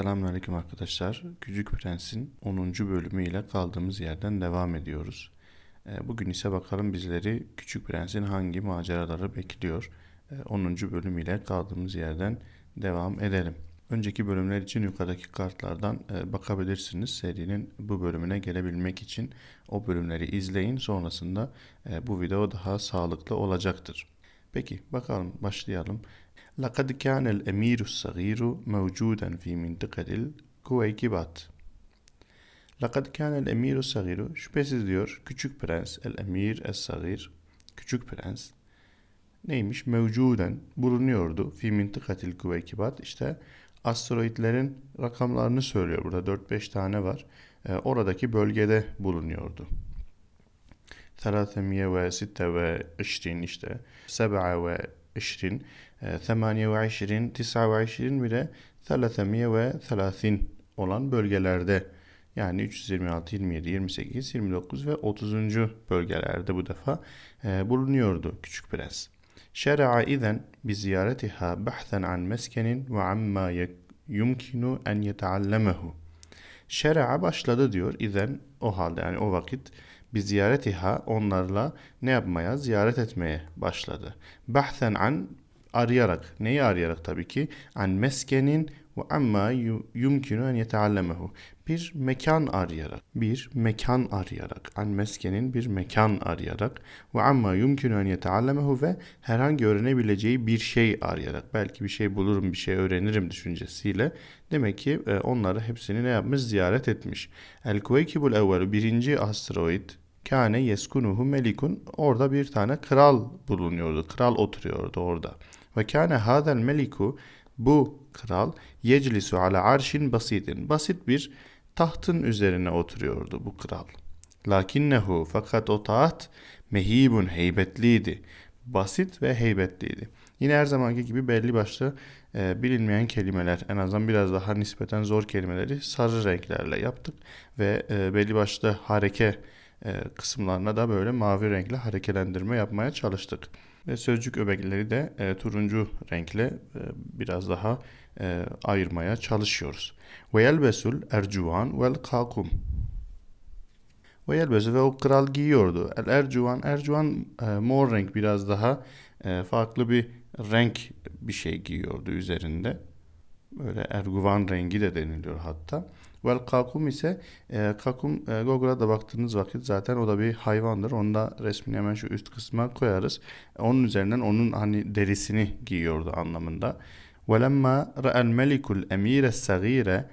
Selamünaleyküm arkadaşlar. Küçük Prens'in 10. bölümüyle kaldığımız yerden devam ediyoruz. Ee, Bugün ise bakalım bizleri Küçük Prens'in hangi maceraları bekliyor. Ee, 10. bölümüyle kaldığımız yerden devam edelim. Önceki bölümler için yukarıdaki kartlardan e, bakabilirsiniz. Serinin bu bölümüne gelebilmek için o bölümleri izleyin. Sonrasında e, bu video daha sağlıklı olacaktır. Peki bakalım başlayalım. لقد كان الأمير الصغير موجودا في منطقة الكويكبات. لقد كان الأمير الصغير şüphesiz diyor küçük prens el emir es sagir küçük prens neymiş mevcuden bulunuyordu fi mintikatil kuveykibat işte asteroidlerin rakamlarını söylüyor burada 4-5 tane var Ee, oradaki bölgede bulunuyordu 326 işte 27 28 29 bir de 330 olan bölgelerde yani 326, 27, 28, 29 ve 30. bölgelerde bu defa e, bulunuyordu Küçük Prens. Şer'a izen bi ziyaretiha bahsen an meskenin ve amma yumkinu en yeteallemehu. Şer'a başladı diyor izen o halde yani o vakit bir ziyaretiha onlarla ne yapmaya ziyaret etmeye başladı. Bahsen an arayarak neyi arayarak tabii ki an meskenin ve amma yumkinu en yeteallemehu bir mekan arayarak bir mekan arayarak an meskenin bir mekan arayarak ve amma yumkinu en yeteallemehu ve herhangi öğrenebileceği bir şey arayarak belki bir şey bulurum bir şey öğrenirim düşüncesiyle demek ki e, onları hepsini ne yapmış ziyaret etmiş. El Kuveykibul evvelu birinci asteroid Kâne yeskunuhu melikun orada bir tane kral bulunuyordu. Kral oturuyordu orada. Ve kâne hâzel meliku bu kral yeclisu ala arşin basitin. Basit bir tahtın üzerine oturuyordu bu kral. Lakinnehu fakat o taht mehibun heybetliydi. Basit ve heybetliydi. Yine her zamanki gibi belli başlı e, bilinmeyen kelimeler en azından biraz daha nispeten zor kelimeleri sarı renklerle yaptık ve e, belli başlı hareke e, kısımlarına da böyle mavi renkle harekelendirme yapmaya çalıştık. Ve sözcük öbekleri de e, turuncu renkle e, biraz daha e, ayırmaya çalışıyoruz. Ve yelbesul ercuvan vel kakum. Ve yelbesu ve o kral giyiyordu. El ercuvan, ercuvan e, mor renk biraz daha e, farklı bir renk bir şey giyiyordu üzerinde. Böyle erguvan rengi de deniliyor hatta. Vel kakum ise e, kakum e, Google'a da baktığınız vakit zaten o da bir hayvandır. Onu da resmini hemen şu üst kısma koyarız. Onun üzerinden onun hani derisini giyiyordu anlamında. Velemma ra'el melikul emire sagire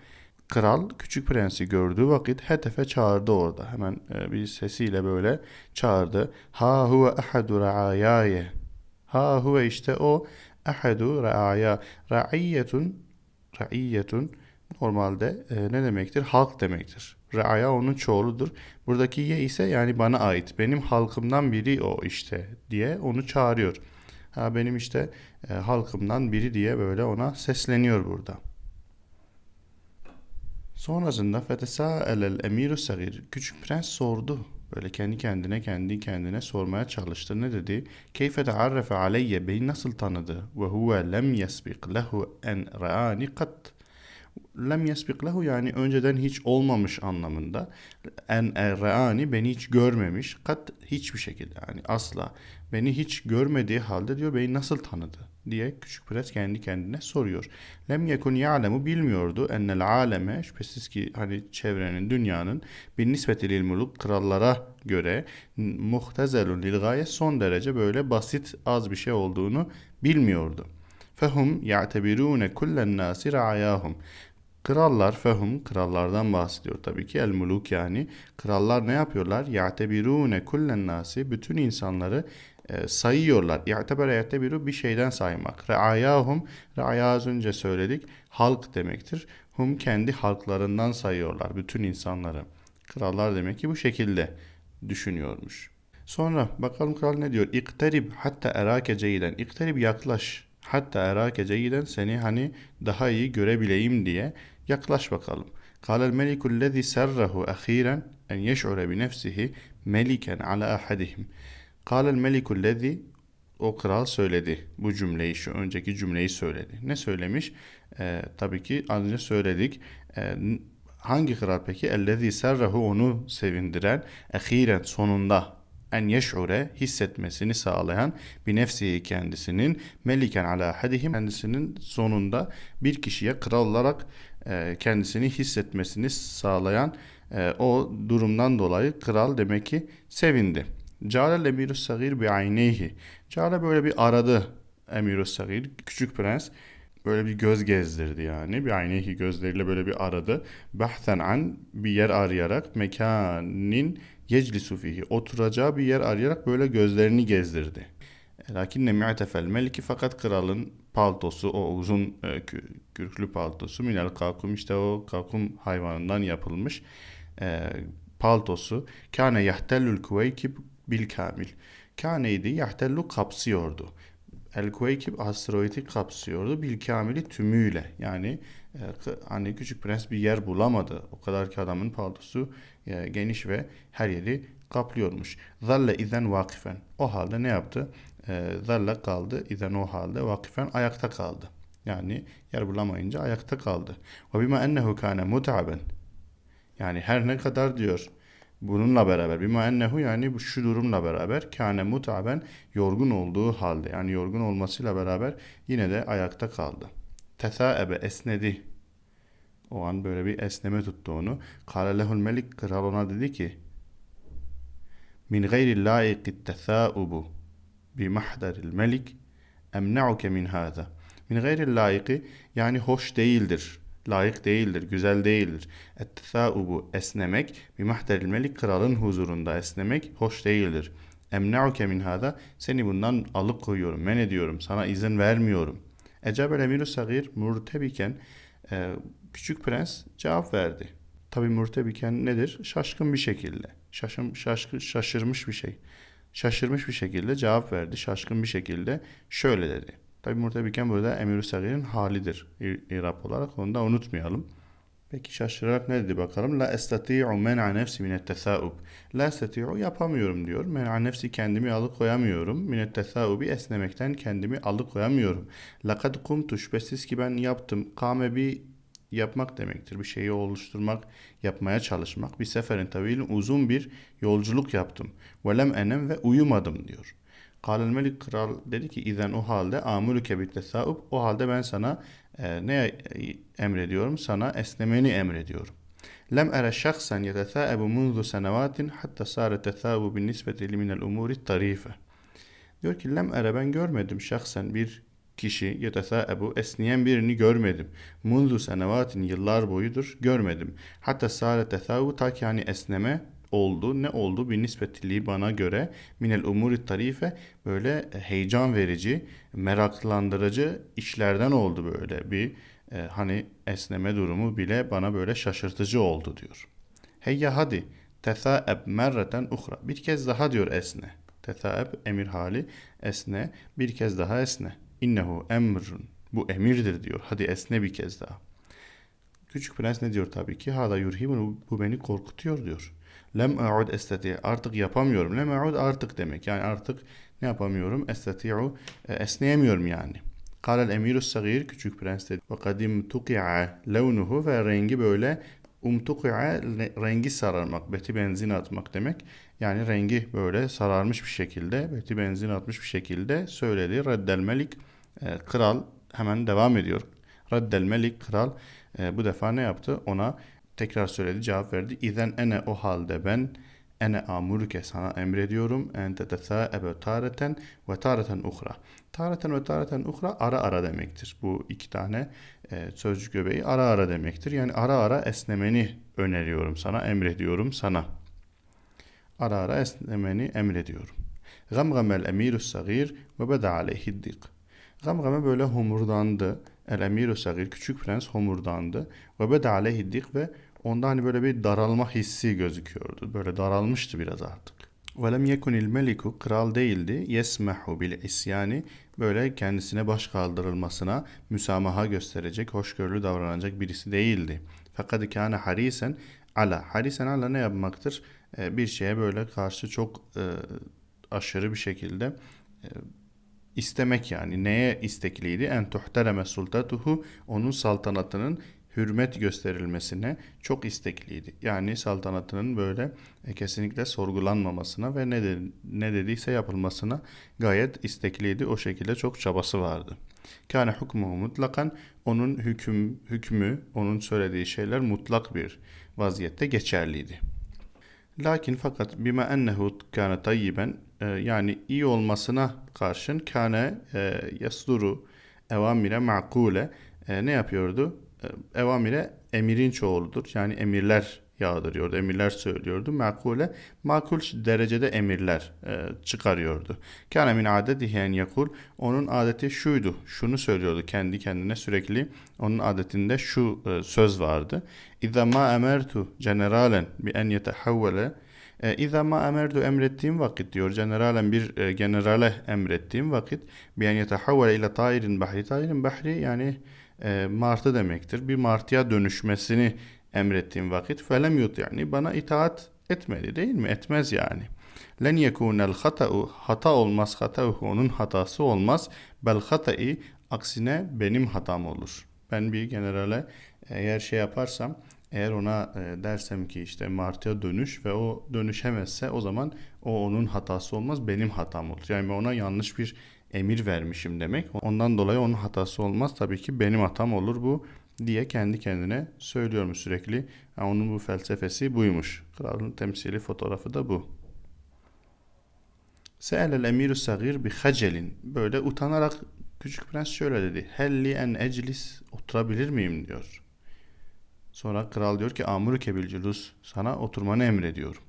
Kral küçük prensi gördüğü vakit hetefe çağırdı orada. Hemen e, bir sesiyle böyle çağırdı. Ha huve ahadu ra'ayaye. Ha huve işte o ahadu ra'aya. Ra'iyyetun ra'iyyetun normalde e, ne demektir? Halk demektir. Reaya onun çoğuludur. Buradaki ye ise yani bana ait. Benim halkımdan biri o işte diye onu çağırıyor. Ha benim işte e, halkımdan biri diye böyle ona sesleniyor burada. Sonrasında fetesâelel emiru sagir. Küçük prens sordu. Böyle kendi kendine kendi kendine sormaya çalıştı. Ne dedi? Keyfe tearrefe aleyye beni nasıl tanıdı? Ve huve lem yesbik lehu en ra'ani kat lem yesbik lehu yani önceden hiç olmamış anlamında. En erreani beni hiç görmemiş. Kat hiçbir şekilde yani asla beni hiç görmediği halde diyor beni nasıl tanıdı diye küçük prens kendi kendine soruyor. Lem yekun ya'lemu bilmiyordu ennel aleme şüphesiz ki hani çevrenin dünyanın bir nispeti lil muluk krallara göre muhtezelun lil son derece böyle basit az bir şey olduğunu bilmiyordu. Fehum ya'tebirune kullen nasi ra'ayahum. Krallar fehum krallardan bahsediyor tabii ki el muluk yani krallar ne yapıyorlar? Ya'tebirune kullen nasi bütün insanları e, sayıyorlar. Ya'tebere ya'tebiru bir şeyden saymak. Re'ayahum re'aya az önce söyledik halk demektir. Hum kendi halklarından sayıyorlar bütün insanları. Krallar demek ki bu şekilde düşünüyormuş. Sonra bakalım kral ne diyor? İkterib hatta erake ceyden. İkterib yaklaş. Hatta erake ceyden seni hani daha iyi görebileyim diye yaklaş bakalım. Kâlel melikul lezi serrahu ahiren en yeş'ure bi nefsihi meliken ala ahadihim. Kâlel melikul o kral söyledi. Bu cümleyi, şu önceki cümleyi söyledi. Ne söylemiş? Ee, tabii ki az önce söyledik. Ee, hangi kral peki? Ellezî serrehu onu sevindiren, ehiren sonunda en yeş'ure hissetmesini sağlayan bir nefsihi kendisinin meliken ala hadihim kendisinin sonunda bir kişiye kral olarak kendisini hissetmesini sağlayan e, o durumdan dolayı kral demek ki sevindi. Câlel emirü sagir bi ayneyhi. Câle böyle bir aradı emirü sagir, küçük prens böyle bir göz gezdirdi yani. Bir ayneyhi gözleriyle böyle bir aradı. Bahten an bir yer arayarak mekanin yeclisu fihi oturacağı bir yer arayarak böyle gözlerini gezdirdi. Lakinne mi'tefel meliki fakat kralın paltosu o uzun e, kürklü paltosu minel kakum işte o kakum hayvanından yapılmış e, paltosu kâne yahtellül kuvveykib bil kamil. Kâneydi yahtellu kapsıyordu. El Kuveykib asteroidi kapsıyordu bil kamili tümüyle. Yani e, hani küçük prens bir yer bulamadı. O kadar ki adamın paltosu e, geniş ve her yeri kaplıyormuş. Zalle izen vakifen. O halde ne yaptı? E, zalle kaldı. İzen o halde vakifen ayakta kaldı. Yani yer bulamayınca ayakta kaldı. Ve bima ennehu kâne mut'aben. Yani her ne kadar diyor bununla beraber bima ennehu yani şu durumla beraber kâne mutaben yorgun olduğu halde yani yorgun olmasıyla beraber yine de ayakta kaldı. Tesaebe esnedi. O an böyle bir esneme tuttu onu. Kâle lehul melik kral ona dedi ki min gayri laikit tesaubu bi mahdaril melik emna'uke min hâza. Min gayri laiki yani hoş değildir layık değildir, güzel değildir. Ettesaubu esnemek, bir mahderil melik kralın huzurunda esnemek hoş değildir. Emna'uke min hada seni bundan alıkoyuyorum, men ediyorum, sana izin vermiyorum. Ecabel emiru sagir murtebiken e, küçük prens cevap verdi. Tabi murtebiken nedir? Şaşkın bir şekilde. Şaşım, şaşkı, şaşırmış bir şey. Şaşırmış bir şekilde cevap verdi. Şaşkın bir şekilde şöyle dedi. Tabi Murtebiken burada Emir-i Sagir'in halidir İrab olarak. Onu da unutmayalım. Peki şaşırarak ne dedi bakalım? La estati'u men'a nefsi minet tesaub. La estati'u yapamıyorum diyor. Men'a nefsi kendimi alıkoyamıyorum. Minet tesaubi esnemekten kendimi alıkoyamıyorum. Lakad kumtu şüphesiz ki ben yaptım. Kame bir yapmak demektir. Bir şeyi oluşturmak, yapmaya çalışmak. Bir seferin tavilin uzun bir yolculuk yaptım. Velem enem ve uyumadım diyor. Kâlel melik kral dedi ki izen o halde amuluke bit tesaub o halde ben sana e, ne emrediyorum? Sana esnemeni emrediyorum. Lem ere şahsen yetesâebu munzu senevatin hatta sâre tesâbu bin nisbeti minel umuri tarife. Diyor ki lem ere ben görmedim şahsen bir kişi yetesâebu esneyen birini görmedim. Munzu senevatin yıllar boyudur görmedim. Hatta sâre tesâbu ta ki hani esneme oldu. Ne oldu? Bir nispetiliği bana göre minel umuri tarife böyle heyecan verici, meraklandırıcı işlerden oldu böyle bir e, hani esneme durumu bile bana böyle şaşırtıcı oldu diyor. Heyya hadi tesaeb merreten uhra. Bir kez daha diyor esne. Tesaeb emir hali esne bir kez daha esne. İnnehu emrun. Bu emirdir diyor. Hadi esne bir kez daha. Küçük prens ne diyor tabii ki? Hada yurhibun bu beni korkutuyor diyor. Lem a'ud estati. Artık yapamıyorum. Lem a'ud artık demek. Yani artık ne yapamıyorum? Estati'u e, esneyemiyorum yani. Kalel emirü sagir küçük prens dedi. Ve kadim tuki'a levnuhu ve rengi böyle umtuki'a rengi sararmak. Beti benzin atmak demek. Yani rengi böyle sararmış bir şekilde, beti benzin atmış bir şekilde söyledi. Reddel melik e, kral hemen devam ediyor. Reddel melik kral e, bu defa ne yaptı? Ona Tekrar söyledi, cevap verdi. İzen ene o halde ben ene amuruke sana emrediyorum. En tetesâebe tareten ve tareten uhra. Tareten ve tareten uhra ara ara demektir. Bu iki tane e, sözcük göbeği ara ara demektir. Yani ara ara esnemeni öneriyorum sana, emrediyorum sana. Ara ara esnemeni emrediyorum. Gamgamel emirü sagir ve beda aleyhi dik. Gamgame böyle homurdandı. El emirü sagir, küçük prens homurdandı. Ve beda aleyhi dik ve onda hani böyle bir daralma hissi gözüküyordu. Böyle daralmıştı biraz artık. Velem yekunil meliku kral değildi. Yesmehu bil isyani böyle kendisine baş kaldırılmasına müsamaha gösterecek, hoşgörülü davranacak birisi değildi. Fakat kâne harisen ala. Harisen ala ne yapmaktır? Ee, bir şeye böyle karşı çok e, aşırı bir şekilde e, istemek yani neye istekliydi? En tuhtereme sultatuhu onun saltanatının hürmet gösterilmesine çok istekliydi. Yani saltanatının böyle e, kesinlikle sorgulanmamasına ve ne, de, ne dediyse yapılmasına gayet istekliydi. O şekilde çok çabası vardı. Kâne hukmuhu mutlakan onun hüküm, hükmü, onun söylediği şeyler mutlak bir vaziyette geçerliydi. Lakin fakat bima ennehu kâne tayyiben e, yani iyi olmasına karşın kâne e, yasduru evamire ma'kule e, ne yapıyordu? E, evamire emirin çoğuludur. Yani emirler yağdırıyordu, emirler söylüyordu. Makule, makul derecede emirler e, çıkarıyordu. Kâne min adetihi en yakul, onun adeti şuydu, şunu söylüyordu kendi kendine sürekli. Onun adetinde şu e, söz vardı. İzâ ma emertu generalen bi en yetehavvele e, İza ma emerdu emrettiğim vakit diyor. Generalen bir e, generale emrettiğim vakit bi en yetehavvele ile tairin bahri. Tairin bahri yani e, martı demektir. Bir martıya dönüşmesini emrettiğim vakit felem yut yani bana itaat etmedi değil mi? Etmez yani. Len yekunel hata'u hata olmaz hata'u onun hatası olmaz. Bel hata'i aksine benim hatam olur. Ben bir generale eğer şey yaparsam eğer ona e, dersem ki işte martıya dönüş ve o dönüşemezse o zaman o onun hatası olmaz benim hatam olur. Yani ona yanlış bir emir vermişim demek. Ondan dolayı onun hatası olmaz. Tabii ki benim hatam olur bu diye kendi kendine söylüyormuş sürekli. Yani onun bu felsefesi buymuş. Kralın temsili fotoğrafı da bu. Se'elel emiru sagir bi hacelin. Böyle utanarak küçük prens şöyle dedi. Helli en eclis oturabilir miyim diyor. Sonra kral diyor ki amuru kebil sana oturmanı emrediyorum.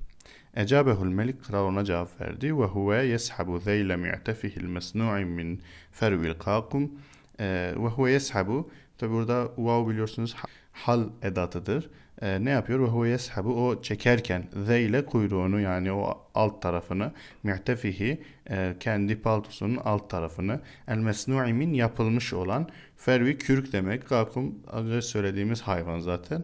Ecabehul melik kral ona cevap verdi ve huve yeshabu zeyle mi'tefihil mesnu'i min fervil kakum ve huve yeshabu tabi burada vav biliyorsunuz hal edatıdır. E, ne yapıyor? Ve huve yeshabu o çekerken zeyle kuyruğunu yani o alt tarafını mi'tefihi e, kendi paltosunun alt tarafını el mesnu'i yapılmış olan fervi kürk demek. Kakum az önce söylediğimiz hayvan zaten.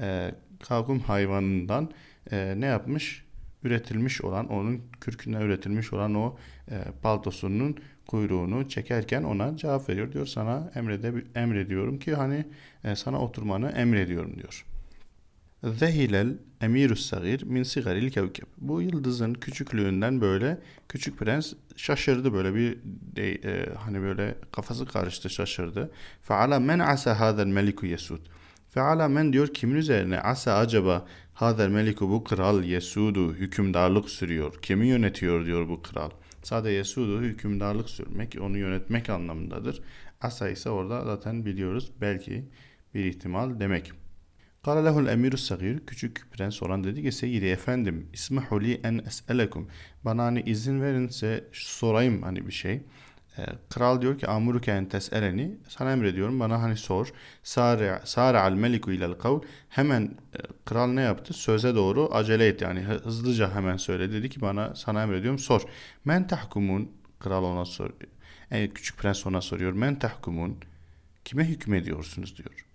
E, kakum hayvanından e, ne yapmış? üretilmiş olan, onun kürkünden üretilmiş olan o e, paltosunun kuyruğunu çekerken ona cevap veriyor. Diyor sana emrede, emrediyorum ki hani e, sana oturmanı emrediyorum diyor. Zehilel emirus sagir min sigaril kevkeb. Bu yıldızın küçüklüğünden böyle küçük prens şaşırdı böyle bir e, hani böyle kafası karıştı şaşırdı. Feala men asa hadal meliku yesud. Feala men diyor kimin üzerine asa acaba Hader meliku bu kral Yesudu hükümdarlık sürüyor. Kimi yönetiyor diyor bu kral. Sade Yesudu hükümdarlık sürmek, onu yönetmek anlamındadır. Asa ise orada zaten biliyoruz belki bir ihtimal demek. Kale lehul emiru sagir, küçük prens olan dedi ki Seyyidi efendim, ismahu li en es'elekum. Bana hani izin verin size sorayım hani bir şey. E, kral diyor ki amuruke en tes'eleni sana emrediyorum bana hani sor. Sare al meliku ilel kavl hemen e, kral ne yaptı? Söze doğru acele etti yani hızlıca hemen söyledi dedi ki bana sana emrediyorum sor. Men tahkumun kral ona sor. E, küçük prens ona soruyor. Men tahkumun kime hükmediyorsunuz diyor.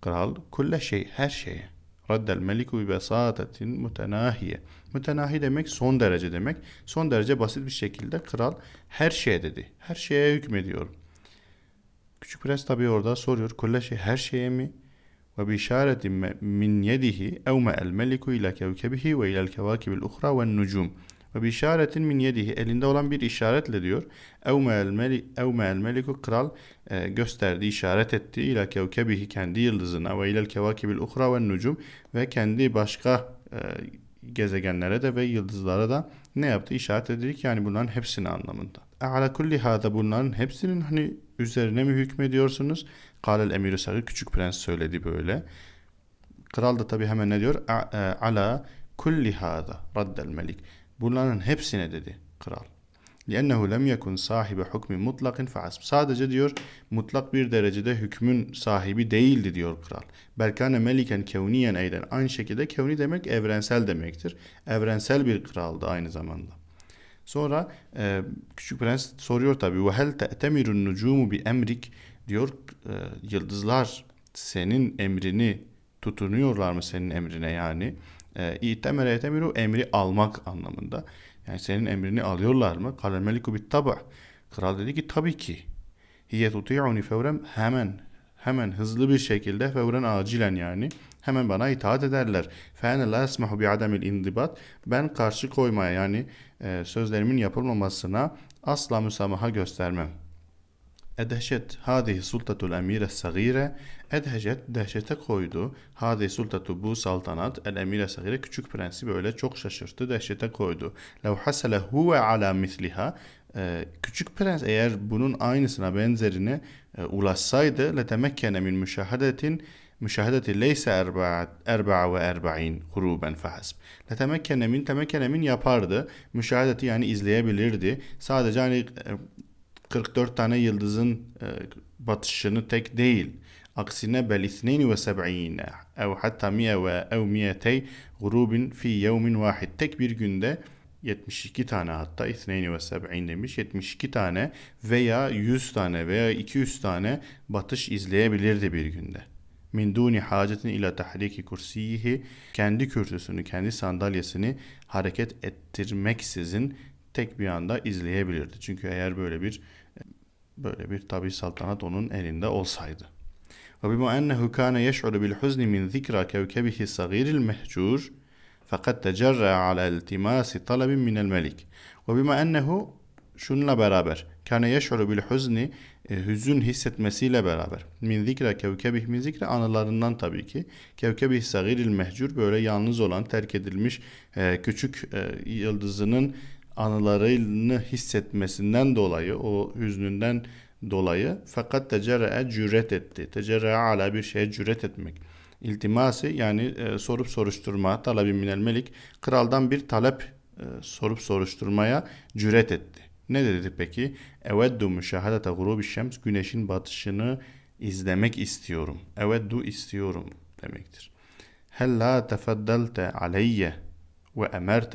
Kral kulle şey her şeye. Raddel meliku bi besatetin mutenahiye. Mütenahi demek son derece demek. Son derece basit bir şekilde kral her şeye dedi. Her şeye hükmediyor. Küçük prens tabi orada soruyor. Kulle şey her şeye mi? Ve bi işaretin min yedihi evme el meliku ila kevkebihi ve ilel kevakibil uhra ve nucum. Ve bir işaretin min yedihi elinde olan bir işaretle diyor. Evme el, meli, evme el meliku kral e, gösterdi, işaret etti. ila kevkebihi kendi yıldızına ve ilel kevakibil uhra ve nucum ve kendi başka e, gezegenlere de ve yıldızlara da ne yaptı? İşaret edildik yani bunların hepsini anlamında. Ala kulli hada bunların hepsinin hani üzerine mi hükmediyorsunuz? Kalel emirü sarı küçük prens söyledi böyle. Kral da tabi hemen ne diyor? E, ala kulli hada raddel melik. Bunların hepsine dedi kral. لِأَنَّهُ لَمْ يَكُنْ sahibi hukmi mutlakın فَعَسْبِ Sadece diyor mutlak bir derecede hükmün sahibi değildi diyor kral. Belkane meliken kevniyen eyden. Aynı şekilde kevni demek evrensel demektir. Evrensel bir kraldı aynı zamanda. Sonra e, Küçük Prens soruyor tabi. وَهَلْ تَأْتَمِرُ النُّجُومُ بِاَمْرِكِ diyor e, yıldızlar senin emrini tutunuyorlar mı senin emrine yani? İtemere etemiru emri almak anlamında. Yani senin emrini alıyorlar mı? Kalel meliku bit taba. Kral dedi ki tabii ki. Hiye tuti'uni fevren hemen hemen hızlı bir şekilde fevren acilen yani hemen bana itaat ederler. Fene la esmahu bi ademil indibat ben karşı koymaya yani e, sözlerimin yapılmamasına asla müsamaha göstermem. Edheşet hadihi sultatul emire sagire Edheşet dehşete koydu. Hadihi sultatu bu saltanat el emire sagire küçük prensi böyle çok şaşırttı dehşete koydu. Lev hasele huve ala misliha e, küçük prens eğer bunun aynısına benzerini e, ulaşsaydı letemekkene min müşahedetin müşahedeti leyse erba'a ve erba'in huruben fahasb. Letemekkene min temekkene min yapardı. Müşahedeti yani izleyebilirdi. Sadece hani 44 tane yıldızın e, batışını tek değil. Aksine bel 72 ev hatta 100 ve ev 200 gurubin fi yevmin vahid. Tek bir günde 72 tane hatta 72 demiş 72 tane veya 100 tane veya 200 tane batış izleyebilirdi bir günde. Min duni hacetin ila tahriki kursiyihi kendi kürsüsünü, kendi sandalyesini hareket ettirmeksizin tek bir anda izleyebilirdi. Çünkü eğer böyle bir böyle bir tabi saltanat onun elinde olsaydı. Ve bima kana yeş'uru bil huzni min zikra kevkebihi sagiril mehcur fakat tecerra ala iltimasi talebin minel melik. Ve bima ennehu şununla beraber kâne yeş'uru bil huzni e, hüzün hissetmesiyle beraber min zikra kevkebih min zikra anılarından tabii ki kevkebih sagiril mehcur böyle yalnız olan terk edilmiş e, küçük e, yıldızının anılarını hissetmesinden dolayı o hüznünden dolayı fakat tecerre'e cüret etti. Tecerre'e ala bir şeye cüret etmek. İltiması yani e, sorup soruşturma talebi minel melik kraldan bir talep e, sorup soruşturmaya cüret etti. Ne dedi peki? Eveddu müşahadete gurubi şems güneşin batışını izlemek istiyorum. Eveddu istiyorum demektir. Hella tefeddelte aleyye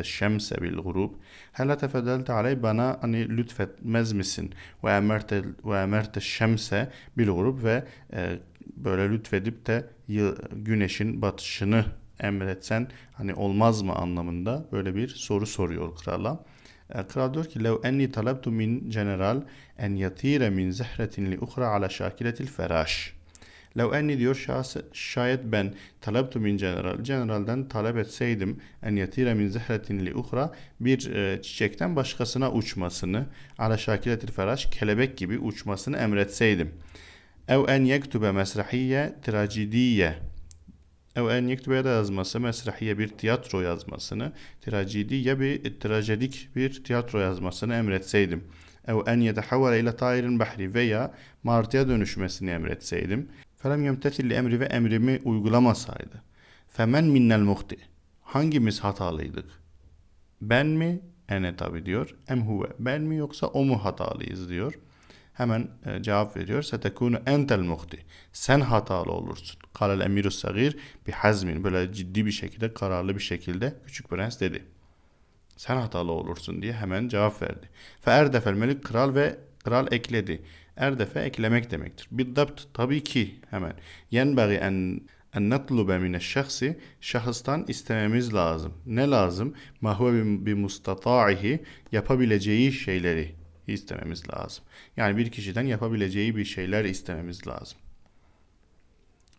şemse bil gurub. Hella tefeddelte aley bana hani lütfetmez misin? Ve emerte ve emerte şemse bil gurub ve e, böyle lütfedip de güneşin batışını emretsen hani olmaz mı anlamında böyle bir soru soruyor krala. E, kral diyor ki lev enni talabtu min general en yatire min zehretin li uhra ala şakiletil feraş. Lev enni diyor şahsı, şayet ben talabtu min general, generalden talep etseydim en yatire min zehretin li uhra bir e, çiçekten başkasına uçmasını ala şakiletil feraş kelebek gibi uçmasını emretseydim. Ev en yektube mesrahiye trajediye Ev en yektube da yazması mesrahiye bir tiyatro yazmasını trajediye bir trajedik bir tiyatro yazmasını emretseydim. Ev en yetehavvale ile tairin bahri veya martıya dönüşmesini emretseydim. Felem yemtetil emri ve emrimi uygulamasaydı. Femen minnel muhti. Hangimiz hatalıydık? Ben mi? Ene tabi diyor. Em huve. Ben mi yoksa o mu hatalıyız diyor. Hemen e, cevap veriyor. Setekunu entel muhti. Sen hatalı olursun. Kalel emirus sagir bir hazmin. Böyle ciddi bir şekilde, kararlı bir şekilde küçük prens dedi. Sen hatalı olursun diye hemen cevap verdi. Fe erdefel melik kral ve kral ekledi. Erdefe eklemek demektir. Biddabt tabii ki hemen. Yenbagi en en natlube mine şahsi şahıstan istememiz lazım. Ne lazım? Mahve bi mustataihi yapabileceği şeyleri istememiz lazım. Yani bir kişiden yapabileceği bir şeyler istememiz lazım.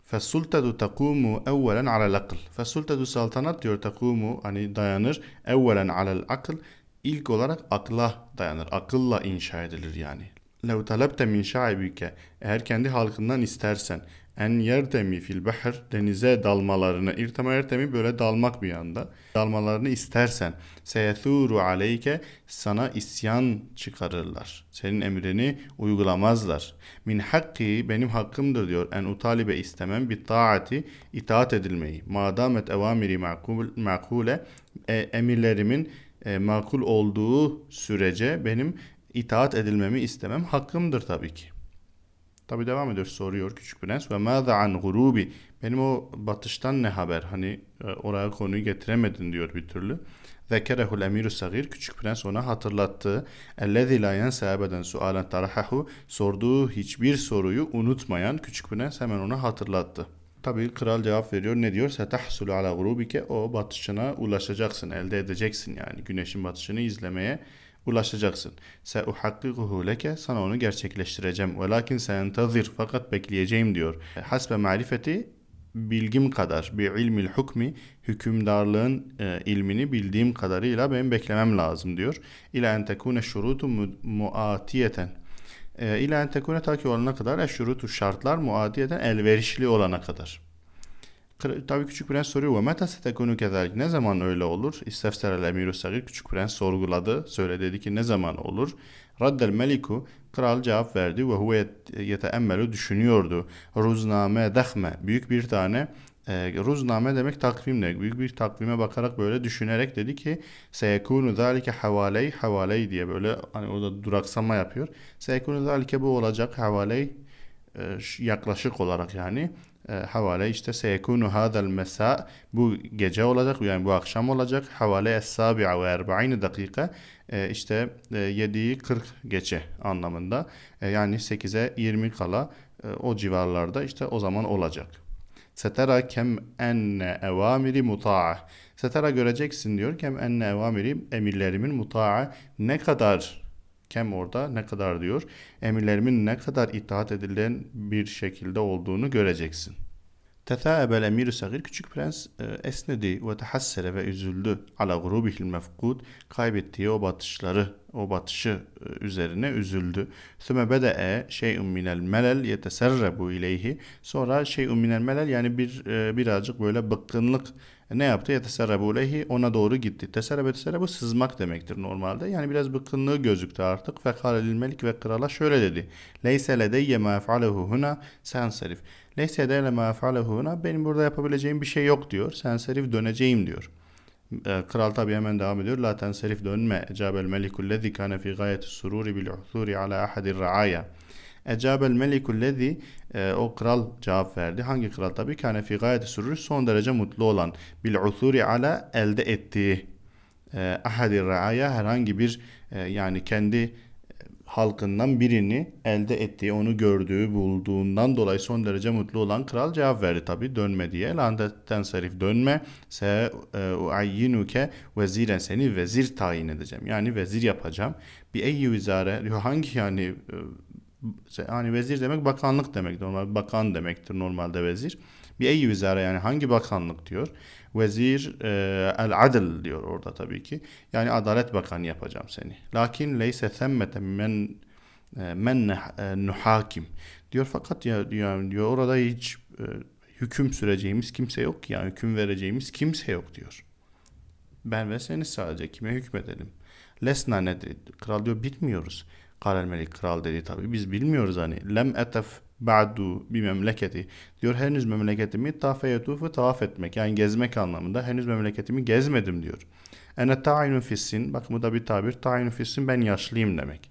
Fesultadu takumu evvelen alel akıl. Fesultadu saltanat diyor takumu hani dayanır evvelen alel akıl. İlk olarak akla dayanır. Akılla inşa edilir yani. Lev talebte min şaibike eğer kendi halkından istersen en yerdemi fil bahr denize dalmalarını irtema yertemi böyle dalmak bir anda dalmalarını istersen seyethuru aleyke sana isyan çıkarırlar. Senin emrini uygulamazlar. Min hakki benim hakkımdır diyor. En utalibe istemem bir taati itaat edilmeyi. Madamet evamiri makule e, emirlerimin e, makul olduğu sürece benim itaat edilmemi istemem hakkımdır tabii ki. Tabi devam ediyor soruyor küçük prens ve mâzâ an gurubi benim o batıştan ne haber hani e, oraya konuyu getiremedin diyor bir türlü. Zekerehul emiru sagir küçük prens ona hatırlattı. Ellezî la yense ebeden sualen tarahahu sorduğu hiçbir soruyu unutmayan küçük prens hemen ona hatırlattı. Tabi kral cevap veriyor. Ne diyor? Setahsulu ala grubike o batışına ulaşacaksın, elde edeceksin yani. Güneşin batışını izlemeye ulaşacaksın. Seuhakkikuhu leke sana onu gerçekleştireceğim. Velakin seentazir fakat bekleyeceğim diyor. Hasbe marifeti bilgim kadar bir ilmil hukmi hükümdarlığın e, ilmini bildiğim kadarıyla benim beklemem lazım diyor. İla en tekune şurutu mu- muatiyeten. E, ila en tekune ta olana kadar eşşurutu şartlar muadiyeten elverişli olana kadar. Tabii Küçük Prens soruyor ve meta setekunu kezalik ne zaman öyle olur? İstefserel emiru sagir Küçük Prens sorguladı. Söyle dedi ki ne zaman olur? Raddel meliku kral cevap verdi ve huve yet- yeteemmelu düşünüyordu. Ruzname dehme büyük bir tane e, ruzname demek takvim demek. Büyük bir takvime bakarak böyle düşünerek dedi ki seyekunu zalike havaley havaley diye böyle hani orada duraksama yapıyor. Seyekunu zalike bu olacak havaley e, yaklaşık olarak yani havale işte seyekunu hadal mesa bu gece olacak yani bu akşam olacak havale es-sabi'a ve erba'ine dakika e, işte e, 7'yi 40 geçe anlamında E, yani 8'e 20 kala e, o civarlarda işte o zaman olacak. Setera kem enne evamiri muta'a. Setera göreceksin diyor kem enne evamiri emirlerimin muta'a ne kadar kem orada ne kadar diyor emirlerimin ne kadar itaat edilen bir şekilde olduğunu göreceksin. Tetâebel emir sagir küçük prens e, esnedi ve tehassere ve üzüldü ala grubihil mefkud kaybettiği o batışları o batışı e, üzerine üzüldü. Süme bede'e şey'un minel melel yeteserrebu ileyhi sonra şey'un minel melel yani bir e, birazcık böyle bıkkınlık ne yaptı? Yeteserrebu ileyhi ona doğru gitti. Teserrebe teserrebu sızmak demektir normalde. Yani biraz bıkkınlığı gözüktü artık. Fekale lil melik ve krala şöyle dedi. Leyse ledeyye ma efalehu huna sensarif. Leyse ledeyye ma efalehu huna benim burada yapabileceğim bir şey yok diyor. Sensarif döneceğim diyor. E, Kral tabi hemen devam ediyor. La tenserif dönme. Ecabel melikul lezi kane fi gayeti sururi bil uhthuri ala ahadir raaya. Ecabel melikul lezi e, o kral cevap verdi. Hangi kral tabi? Kane fi gayeti sururi son derece mutlu olan. Bil uhthuri ala elde ettiği. E, ahadir raaya herhangi bir e, yani kendi halkından birini elde ettiği, onu gördüğü, bulduğundan dolayı son derece mutlu olan kral cevap verdi tabi dönme diye. Landetten sarif dönme. Se e, uayyinuke veziren seni vezir tayin edeceğim. Yani vezir yapacağım. Bir eyyi vizare hangi yani e, hani vezir demek bakanlık demek normal bakan demektir normalde vezir. Bir eyyi vizare yani hangi bakanlık diyor. Vezir e, el adil diyor orada tabii ki. Yani adalet bakanı yapacağım seni. Lakin leyse themmete men men nuhakim diyor fakat ya diyor, diyor orada hiç e, hüküm süreceğimiz kimse yok yani hüküm vereceğimiz kimse yok diyor. Ben ve seni sadece kime hükmedelim? Lesna ne dedi? Kral diyor bilmiyoruz. Karel Melik kral dedi tabi biz bilmiyoruz hani. Lem etef ba'du bir memleketi. Diyor henüz memleketimi tafeyetufu tavaf etmek yani gezmek anlamında henüz memleketimi gezmedim diyor. Ene ta'inu fissin bak bu da bir tabir ta'inu fissin ben yaşlıyım demek.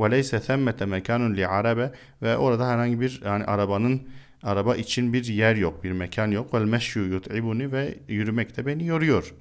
Ve leyse themmete mekanun li arabe ve orada herhangi bir yani arabanın araba için bir yer yok bir mekan yok. Vel meşyu yut'ibuni ve yürümek de beni yoruyor.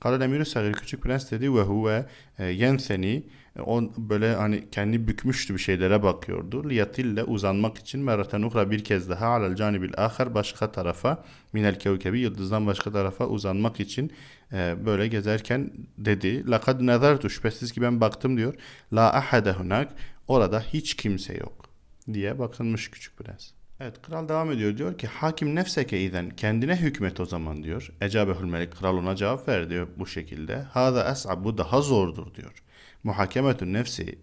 Kalel emirü sagir küçük prens dedi ve huve e, yenseni o böyle hani kendi bükmüştü bir şeylere bakıyordu. Liyatille uzanmak için meraten ukra bir kez daha alel canibil ahar başka tarafa minel kevkebi yıldızdan başka tarafa uzanmak için e, böyle gezerken dedi. Lakad nazartu şüphesiz ki ben baktım diyor. La ahade hunak orada hiç kimse yok diye bakılmış küçük prens. Evet kral devam ediyor diyor ki hakim nefseke iden kendine hükmet o zaman diyor. Ecabehül melik kral ona cevap ver diyor bu şekilde. Hada es'ab bu daha zordur diyor. Muhakemetün nefsi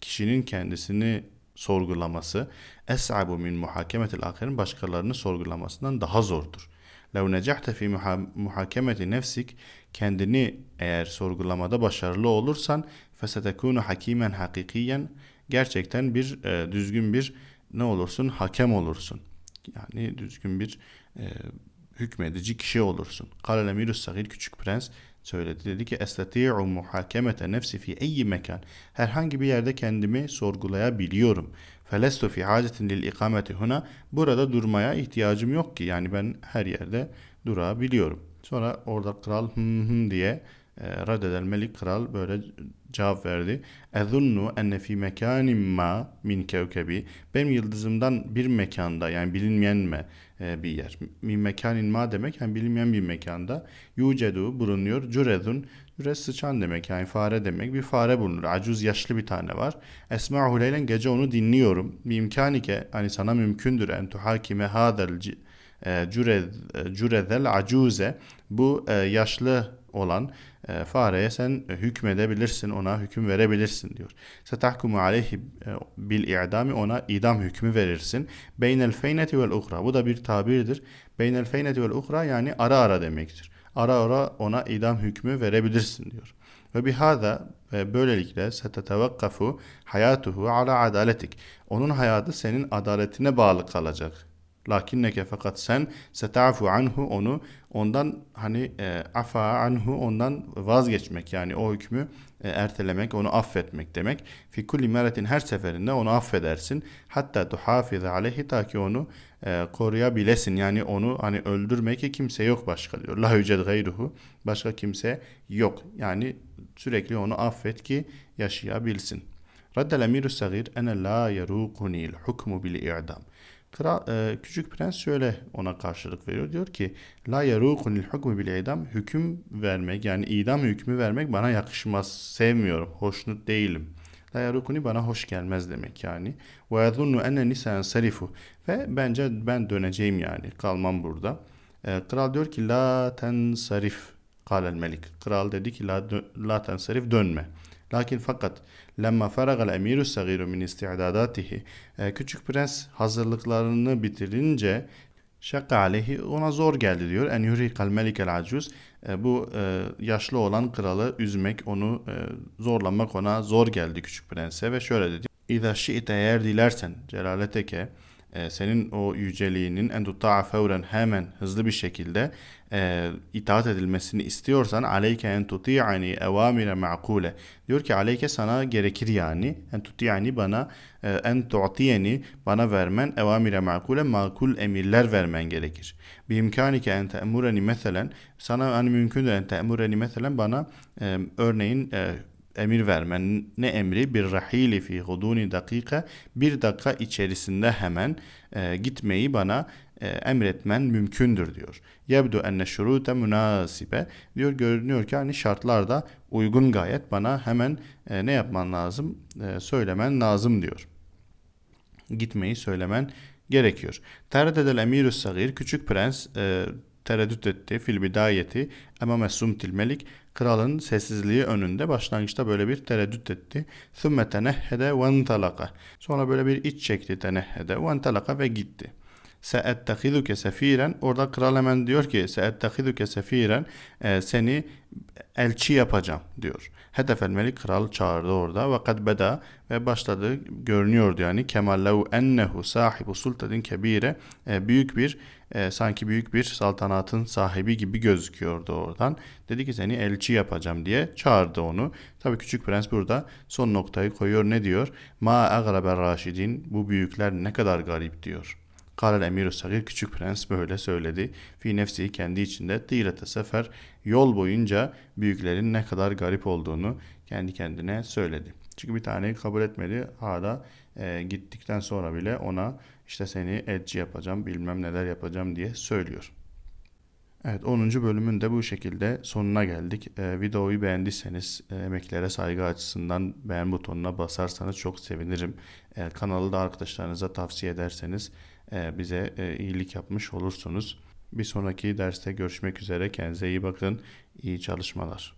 kişinin kendisini sorgulaması es'abu min muhakemetil ahirin başkalarını sorgulamasından daha zordur. Lev necahte fi muha- muhakemeti nefsik kendini eğer sorgulamada başarılı olursan fesetekunu hakimen hakikiyen gerçekten bir e, düzgün bir ne olursun hakem olursun. Yani düzgün bir e, hükmedici kişi olursun. Kale emirus sagir küçük prens söyledi. Dedi ki estati'u muhakemete nefsi fi eyyi mekan. Herhangi bir yerde kendimi sorgulayabiliyorum. Felestu fi hacetin lil ikameti huna. Burada durmaya ihtiyacım yok ki. Yani ben her yerde durabiliyorum. Sonra orada kral hı hı diye e, reddeden melik kral böyle cevap verdi. Ezunnu enne fi mekanin ma min kevkebi. Benim yıldızımdan bir mekanda yani bilinmeyen mi e, bir yer. Min mekanin ma demek yani bilinmeyen bir mekanda. Yucedu bulunuyor. Cürezun Yüre sıçan demek yani fare demek. Bir fare bulunur. Acuz yaşlı bir tane var. Esma'hu leylen gece onu dinliyorum. Bir imkanike hani sana mümkündür en tuhakime hadel e, cüre- e, cürezel acuze bu e, yaşlı olan e, fareye sen e, hükmedebilirsin, ona hüküm verebilirsin diyor. Setahkumu aleyhi e, bil i'dami ona idam hükmü verirsin. Beynel feyneti vel uhra. Bu da bir tabirdir. Beynel feyneti vel uhra yani ara ara demektir. Ara ara ona idam hükmü verebilirsin diyor. Ve bihada ve böylelikle setetevakkafu hayatuhu ala adaletik. Onun hayatı senin adaletine bağlı kalacak. Lakinneke fakat sen seta'fu anhu onu ondan hani e, afa anhu ondan vazgeçmek yani o hükmü e, ertelemek onu affetmek demek. Fi kulli meretin her seferinde onu affedersin. Hatta tuhafize aleyhi ta ki onu e, koruyabilesin. Yani onu hani öldürmek ki kimse yok başka diyor. La yüced gayruhu başka kimse yok. Yani sürekli onu affet ki yaşayabilsin. Raddel emirü sagir ene la yerukuni'l hukmu bil i'dam. Kral, e, küçük prens şöyle ona karşılık veriyor. Diyor ki La yerukunil hukmu bil idam hüküm vermek yani idam hükmü vermek bana yakışmaz. Sevmiyorum. Hoşnut değilim. La yerukuni bana hoş gelmez demek yani. Ve yazunnu enne nisa sarifu ve bence ben döneceğim yani. Kalmam burada. E, kral diyor ki la tensarif kalel melik. Kral dedi ki la, la tensarif dönme. Lakin fakat lemma feragal emiru sagiru min isti'dadatihi e, küçük prens hazırlıklarını bitirince şakka aleyhi ona zor geldi diyor. En yurikal melikel acuz E, bu e, yaşlı olan kralı üzmek, onu zorlamak ona zor geldi küçük prense ve şöyle dedi. İza şi'te eğer dilersen celaleteke senin o yüceliğinin en tuta'a fevren hemen hızlı bir şekilde e, itaat edilmesini istiyorsan aleyke en tuti'ani evamire ma'kule. Diyor ki aleyke sana gerekir yani. En tuti'ani bana e, en tu'tiyeni bana vermen evamire ma'kule makul emirler vermen gerekir. Bir imkanike en te'mureni meselen sana hani mümkündür en te'mureni meselen bana e, örneğin e, emir vermen. Ne emri? Bir rahili fi huduni dakika bir dakika içerisinde hemen e, gitmeyi bana e, emretmen mümkündür diyor. Yebdu enne şurute münasibe diyor görünüyor ki hani şartlar da uygun gayet bana hemen e, ne yapman lazım E, söylemen lazım diyor. Gitmeyi söylemen gerekiyor. Tereddedel emirü sagir küçük prens e, tereddüt etti fil bidayeti emame sumtil melik kralın sessizliği önünde başlangıçta böyle bir tereddüt etti. Thumme tenehhede ve entalaka. Sonra böyle bir iç çekti tenehhede ve entalaka ve gitti. Seettehiduke sefiren. Orada kral hemen diyor ki seettehiduke sefiren e, seni elçi yapacağım diyor. Hedefel melik kral çağırdı orada ve kad beda ve başladı görünüyordu yani kemallehu ennehu sahibu sultatin kebire e, büyük bir e, sanki büyük bir saltanatın sahibi gibi gözüküyordu oradan. Dedi ki seni elçi yapacağım diye çağırdı onu. Tabii küçük prens burada son noktayı koyuyor ne diyor? Ma agraber raşidin bu büyükler ne kadar garip diyor. Karel Emir Sagir küçük prens böyle söyledi. Fi nefsi kendi içinde tîlete sefer yol boyunca büyüklerin ne kadar garip olduğunu kendi kendine söyledi. Çünkü bir taneyi kabul etmedi. Hala e, gittikten sonra bile ona işte seni elçi yapacağım bilmem neler yapacağım diye söylüyor. Evet 10. bölümün de bu şekilde sonuna geldik. Ee, videoyu beğendiyseniz e, emeklere saygı açısından beğen butonuna basarsanız çok sevinirim. Eğer kanalı da arkadaşlarınıza tavsiye ederseniz e, bize e, iyilik yapmış olursunuz. Bir sonraki derste görüşmek üzere. Kendinize iyi bakın. İyi çalışmalar.